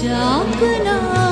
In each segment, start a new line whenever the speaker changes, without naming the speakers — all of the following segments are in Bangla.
যাক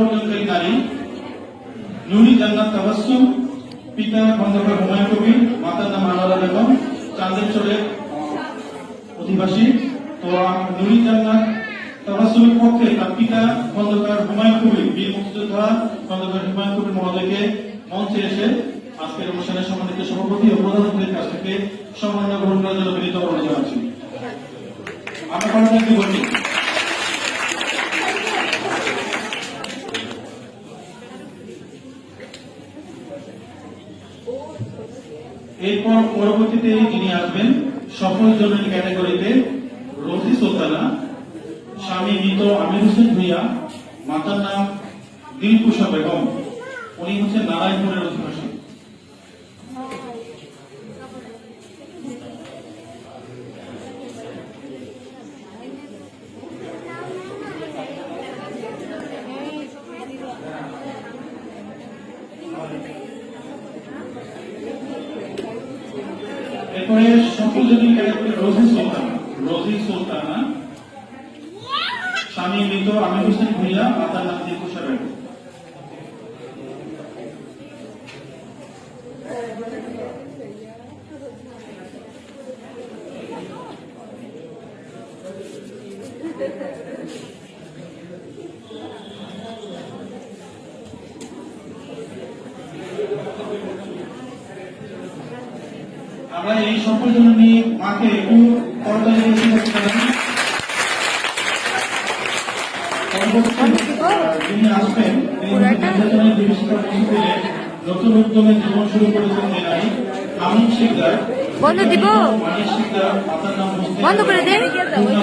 অর্জনকারী নারী নুরি জান্নাত তাবাসসুম পিতা খন্দকার হুমায়ুন কবির মাতার নাম আনোয়ারা বেগম চাঁদের চরের অধিবাসী তো নুরি জান্নাত তাবাসসুমের পক্ষে তার পিতা খন্দকার হুমায়ুন কবির বীর মুক্তিযোদ্ধা খন্দকার হুমায়ুন কবির মহোদয়কে মঞ্চে এসে আজকের অনুষ্ঠানের সম্মানিত সভাপতি ও প্রধান কাছ থেকে সম্মাননা গ্রহণ করার জন্য বিনীত অনুরোধ জানাচ্ছি আমরা বলছি এরপর পরবর্তীতে যিনি আসবেন, সফল জনের ক্যাটাগরিতে রফি সুলতানা, স্বামী মৃত আমির হোসেন ভুইয়া, মাতার নাম দিলকুশা বেগম। উনি হচ্ছেন নারায়ণপুরের অধিবাসী। এরপরে জনের ক্যাটাগরি রোজি সুলতানা রোজি সুলতানা স্বামী মৃত আমির হোসেন ভুইয়া, মাতার নাম দিলকুশা বেগম আমরা এই জন্য নিয়ে মাকে যিনি আসবেন নির্বাচনের বিবেচিত নতুন উদ্যমে জীবন শুরু করেছেন শিকদার
বন্ধ দিব?
মানিক শিকদার মাতার নাম
বন্ধ করে দে।
খুলনা